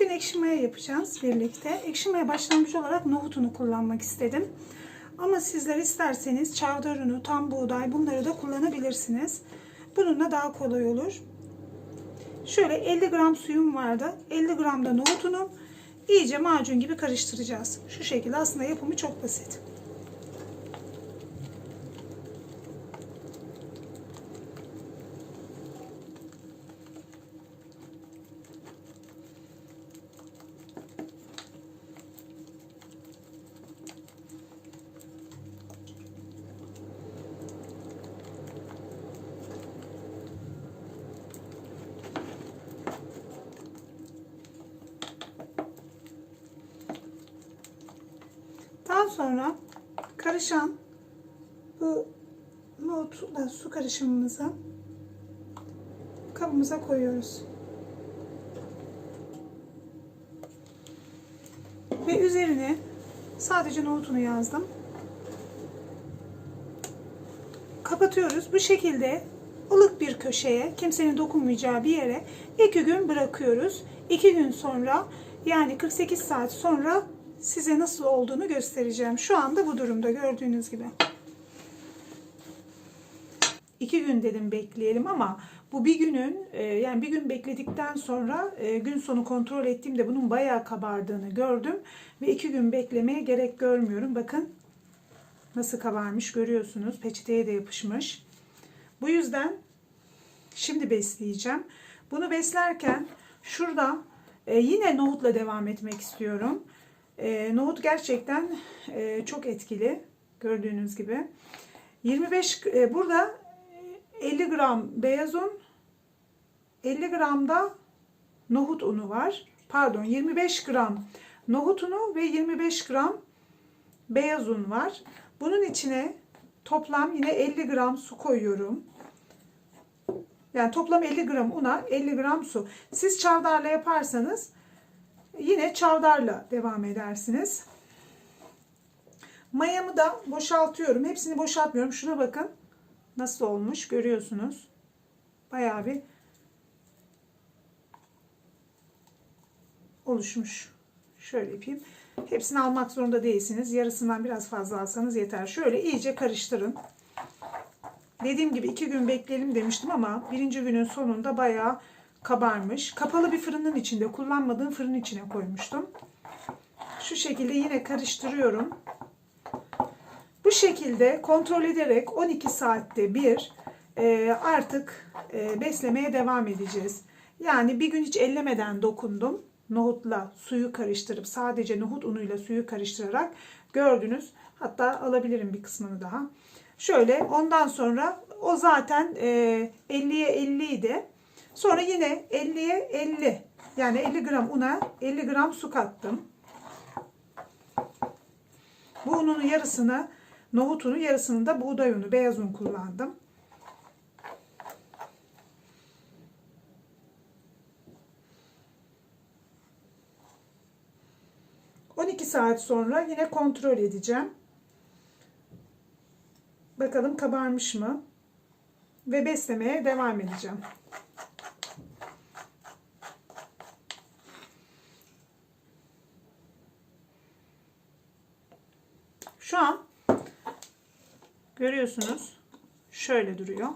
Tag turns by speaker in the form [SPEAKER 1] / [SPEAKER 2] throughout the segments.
[SPEAKER 1] Bugün ekşi maya yapacağız birlikte. Ekşi maya başlangıç olarak nohutunu kullanmak istedim. Ama sizler isterseniz çavdar unu, tam buğday bunları da kullanabilirsiniz. Bununla daha kolay olur. Şöyle 50 gram suyum vardı. 50 gram da nohutunum. İyice macun gibi karıştıracağız. Şu şekilde aslında yapımı çok basit. Daha sonra karışan bu nohutla su karışımımızı kabımıza koyuyoruz. Ve üzerine sadece nohutunu yazdım. Kapatıyoruz. Bu şekilde ılık bir köşeye, kimsenin dokunmayacağı bir yere iki gün bırakıyoruz. İki gün sonra yani 48 saat sonra size nasıl olduğunu göstereceğim. Şu anda bu durumda gördüğünüz gibi. İki gün dedim bekleyelim ama bu bir günün e, yani bir gün bekledikten sonra e, gün sonu kontrol ettiğimde bunun bayağı kabardığını gördüm ve iki gün beklemeye gerek görmüyorum. Bakın nasıl kabarmış görüyorsunuz. Peçeteye de yapışmış. Bu yüzden şimdi besleyeceğim. Bunu beslerken şurada e, yine nohutla devam etmek istiyorum. E, nohut gerçekten e, çok etkili gördüğünüz gibi. 25 e, burada 50 gram beyaz un 50 gram da nohut unu var. Pardon 25 gram nohut unu ve 25 gram beyaz un var. Bunun içine toplam yine 50 gram su koyuyorum. Yani toplam 50 gram una 50 gram su. Siz çavdarla yaparsanız yine çavdarla devam edersiniz. Mayamı da boşaltıyorum. Hepsini boşaltmıyorum. Şuna bakın. Nasıl olmuş görüyorsunuz. Bayağı bir oluşmuş. Şöyle yapayım. Hepsini almak zorunda değilsiniz. Yarısından biraz fazla alsanız yeter. Şöyle iyice karıştırın. Dediğim gibi iki gün bekleyelim demiştim ama birinci günün sonunda bayağı kabarmış. Kapalı bir fırının içinde kullanmadığım fırın içine koymuştum. Şu şekilde yine karıştırıyorum. Bu şekilde kontrol ederek 12 saatte bir e, artık e, beslemeye devam edeceğiz. Yani bir gün hiç ellemeden dokundum. Nohutla suyu karıştırıp sadece nohut unuyla suyu karıştırarak gördünüz. Hatta alabilirim bir kısmını daha. Şöyle ondan sonra o zaten e, 50'ye 50 idi. Sonra yine 50'ye 50 yani 50 gram una 50 gram su kattım. Bu unun yarısını nohut unu yarısını da buğday unu beyaz un kullandım. ...12 saat sonra yine kontrol edeceğim. Bakalım kabarmış mı? Ve beslemeye devam edeceğim. Şu an görüyorsunuz şöyle duruyor.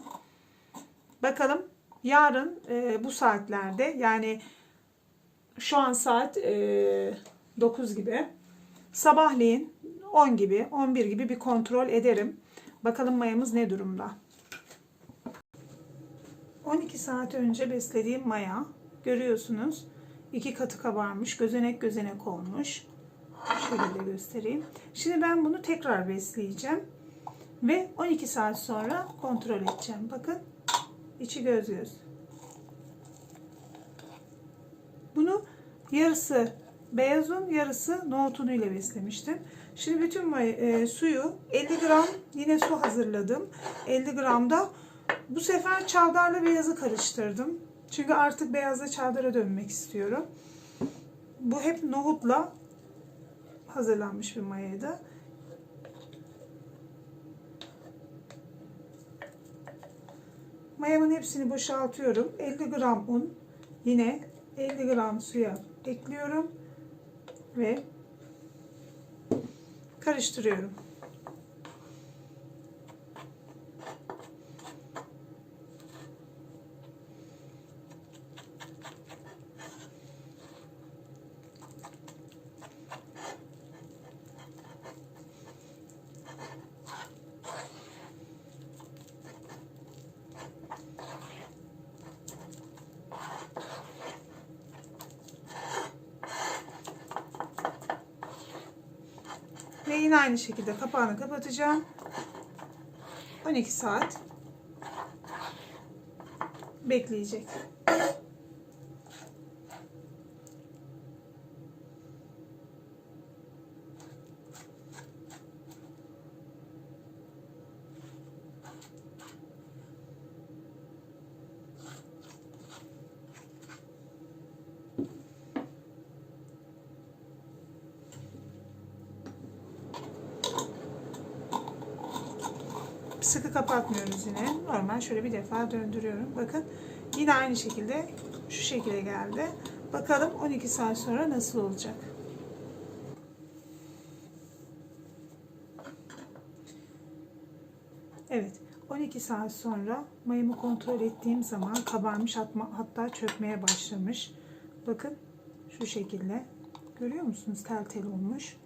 [SPEAKER 1] Bakalım yarın e, bu saatlerde yani şu an saat e, 9 gibi sabahleyin 10 gibi 11 gibi bir kontrol ederim. Bakalım mayamız ne durumda. 12 saat önce beslediğim maya görüyorsunuz iki katı kabarmış gözenek gözenek olmuş. Şöyle de göstereyim. Şimdi ben bunu tekrar besleyeceğim. Ve 12 saat sonra kontrol edeceğim. Bakın içi göz göz. Bunu yarısı beyaz un yarısı nohut unu ile beslemiştim. Şimdi bütün e, suyu 50 gram yine su hazırladım. 50 gram da bu sefer çavdarla beyazı karıştırdım. Çünkü artık beyazla çavdara dönmek istiyorum. Bu hep nohutla hazırlanmış bir mayaydı. Mayamın hepsini boşaltıyorum. 50 gram un yine 50 gram suya ekliyorum ve karıştırıyorum. Ve yine aynı şekilde kapağını kapatacağım. 12 saat bekleyecek. Sıkı kapatmıyoruz yine. Normal şöyle bir defa döndürüyorum. Bakın yine aynı şekilde şu şekilde geldi. Bakalım 12 saat sonra nasıl olacak. Evet 12 saat sonra mayamı kontrol ettiğim zaman kabarmış hatta çökmeye başlamış. Bakın şu şekilde görüyor musunuz tel tel olmuş.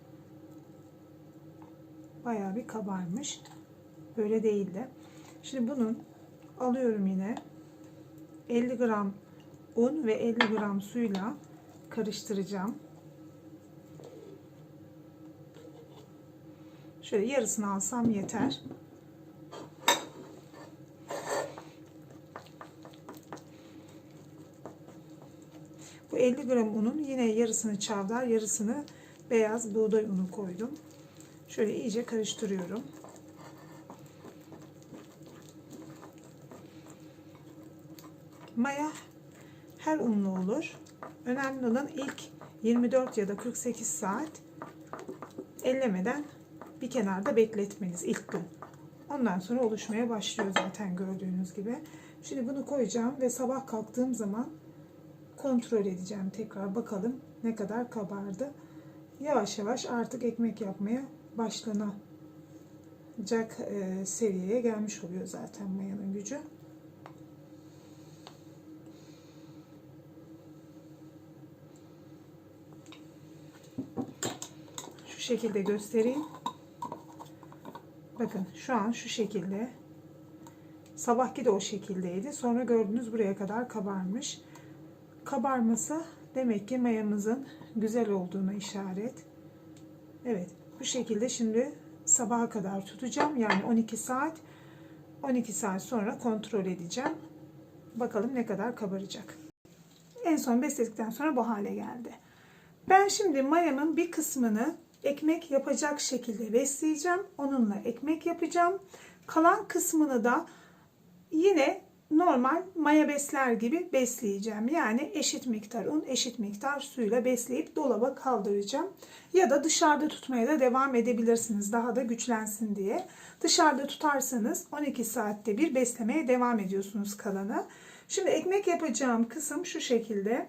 [SPEAKER 1] Bayağı bir kabarmış. Böyle değildi. Şimdi bunun alıyorum yine 50 gram un ve 50 gram suyla karıştıracağım. Şöyle yarısını alsam yeter. Bu 50 gram unun yine yarısını çavdar, yarısını beyaz buğday unu koydum. Şöyle iyice karıştırıyorum. Maya her unlu olur. Önemli olan ilk 24 ya da 48 saat ellemeden bir kenarda bekletmeniz ilk gün. Ondan sonra oluşmaya başlıyor zaten gördüğünüz gibi. Şimdi bunu koyacağım ve sabah kalktığım zaman kontrol edeceğim. Tekrar bakalım ne kadar kabardı. Yavaş yavaş artık ekmek yapmaya başlanacak e, seviyeye gelmiş oluyor zaten mayanın gücü. Şu şekilde göstereyim. Bakın şu an şu şekilde. Sabahki de o şekildeydi. Sonra gördüğünüz buraya kadar kabarmış. Kabarması demek ki mayamızın güzel olduğuna işaret. Evet bu şekilde şimdi sabaha kadar tutacağım. Yani 12 saat. 12 saat sonra kontrol edeceğim. Bakalım ne kadar kabaracak. En son besledikten sonra bu hale geldi. Ben şimdi mayamın bir kısmını ekmek yapacak şekilde besleyeceğim. Onunla ekmek yapacağım. Kalan kısmını da yine normal maya besler gibi besleyeceğim. Yani eşit miktar un, eşit miktar suyla besleyip dolaba kaldıracağım. Ya da dışarıda tutmaya da devam edebilirsiniz. Daha da güçlensin diye. Dışarıda tutarsanız 12 saatte bir beslemeye devam ediyorsunuz kalanı. Şimdi ekmek yapacağım kısım şu şekilde.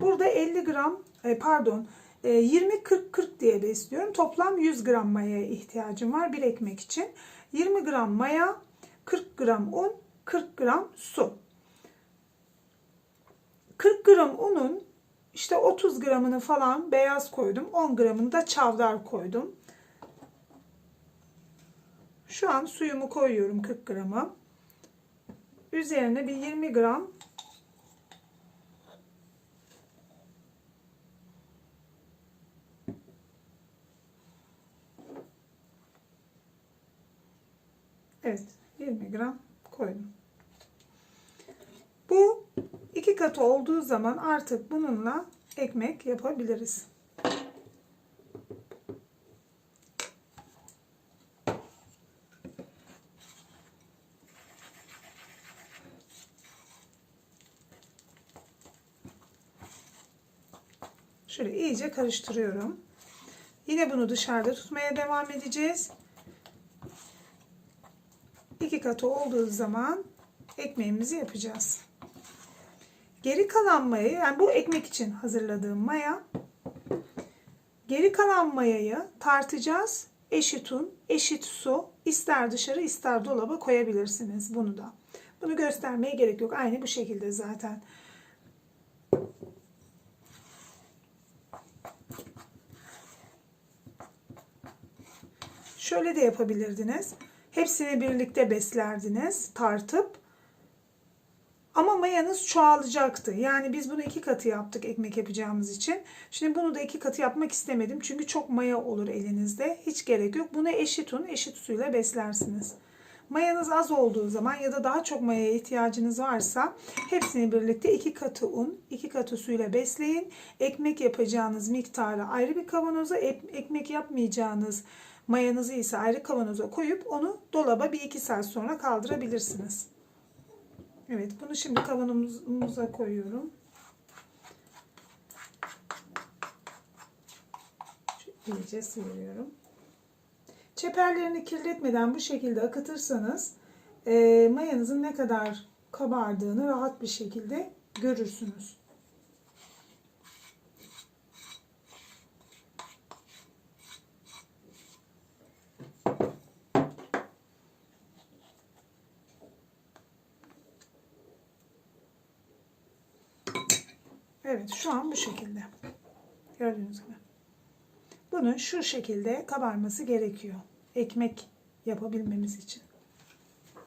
[SPEAKER 1] Burada 50 gram e, pardon 20-40-40 diye besliyorum. Toplam 100 gram mayaya ihtiyacım var bir ekmek için. 20 gram maya, 40 gram un, 40 gram su. 40 gram unun işte 30 gramını falan beyaz koydum. 10 gramını da çavdar koydum. Şu an suyumu koyuyorum 40 gramı. Üzerine bir 20 gram Evet 20 gram koydum. Bu iki katı olduğu zaman artık bununla ekmek yapabiliriz. Şöyle iyice karıştırıyorum. Yine bunu dışarıda tutmaya devam edeceğiz. İki katı olduğu zaman ekmeğimizi yapacağız. Geri kalan mayayı yani bu ekmek için hazırladığım maya. Geri kalan mayayı tartacağız. Eşit un, eşit su. ister dışarı ister dolaba koyabilirsiniz bunu da. Bunu göstermeye gerek yok. Aynı bu şekilde zaten. Şöyle de yapabilirdiniz. Hepsini birlikte beslerdiniz tartıp. Ama mayanız çoğalacaktı. Yani biz bunu iki katı yaptık ekmek yapacağımız için. Şimdi bunu da iki katı yapmak istemedim. Çünkü çok maya olur elinizde. Hiç gerek yok. Bunu eşit un, eşit suyla beslersiniz. Mayanız az olduğu zaman ya da daha çok mayaya ihtiyacınız varsa hepsini birlikte iki katı un, iki katı suyla besleyin. Ekmek yapacağınız miktarı ayrı bir kavanoza, ek- ekmek yapmayacağınız mayanızı ise ayrı kavanoza koyup onu dolaba bir iki saat sonra kaldırabilirsiniz. Evet bunu şimdi kavanozumuza koyuyorum. İyice sıyırıyorum. Çeperlerini kirletmeden bu şekilde akıtırsanız e, mayanızın ne kadar kabardığını rahat bir şekilde görürsünüz. Evet şu an bu şekilde. Gördüğünüz gibi. Bunun şu şekilde kabarması gerekiyor. Ekmek yapabilmemiz için.